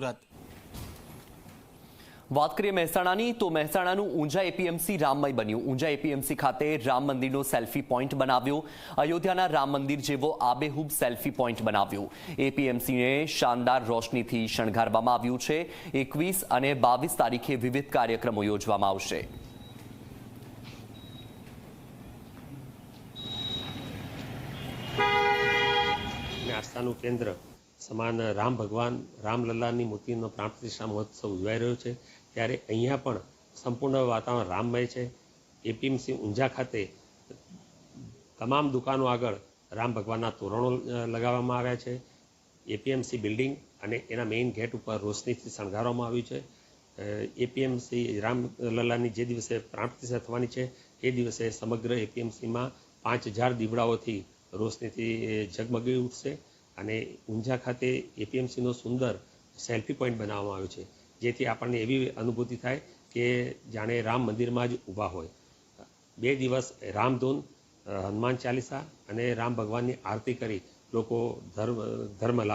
સુરત વાત કરીએ મહેસાણાની તો મહેસાણાનું ઊંઝા એપીએમસી રામમય બન્યું. ઊંઝા એપીએમસી ખાતે રામ મંદિરનો સેલ્ફી પોઈન્ટ બનાવ્યો. અયોધ્યાના રામ મંદિર જેવો આબેહૂબ સેલ્ફી પોઈન્ટ બનાવ્યો. એપીએમસીને શાનદાર રોશનીથી શણગારવામાં આવ્યું છે. એકવીસ અને બાવીસ તારીખે વિવિધ કાર્યક્રમો યોજવામાં આવશે. આસ્થાનું કેન્દ્ર સમાન રામ ભગવાન રામલલ્લાની મૂર્તિનો પ્રાણ પ્રતિષ્ઠા મહોત્સવ ઉજવાઈ રહ્યો છે. ત્યારે અહીંયા પણ સંપૂર્ણ વાતાવરણ રામમય છે. એપીએમસી ઊંઝા ખાતે તમામ દુકાનો આગળ રામ ભગવાનના તોરણો લગાવવામાં આવ્યા છે. એપીએમસી બિલ્ડિંગ અને એના મેઇન ગેટ ઉપર રોશનીથી શણગારવામાં આવ્યું છે. એપીએમસી રામલલ્લાની જે દિવસે પ્રાણ પ્રતિષ્ઠા થવાની છે, એ દિવસે સમગ્ર એપીએમસીમાં પાંચ હજાર દીવડાઓથી રોશનીથી ઝગમગી ઉઠશે. અને ઊંઝા ખાતે એપીએમસીનો સુંદર સેલ્ફી પોઈન્ટ બનાવવામાં આવ્યો છે, જેથી આપણને એવી અનુભૂતિ થાય કે જાણે રામ મંદિરમાં જ ઊભા હોય. બે દિવસ રામધૂન હનુમાન ચાલીસા અને રામ ભગવાનની આરતી કરી લોકો ધર્મ ધર્મ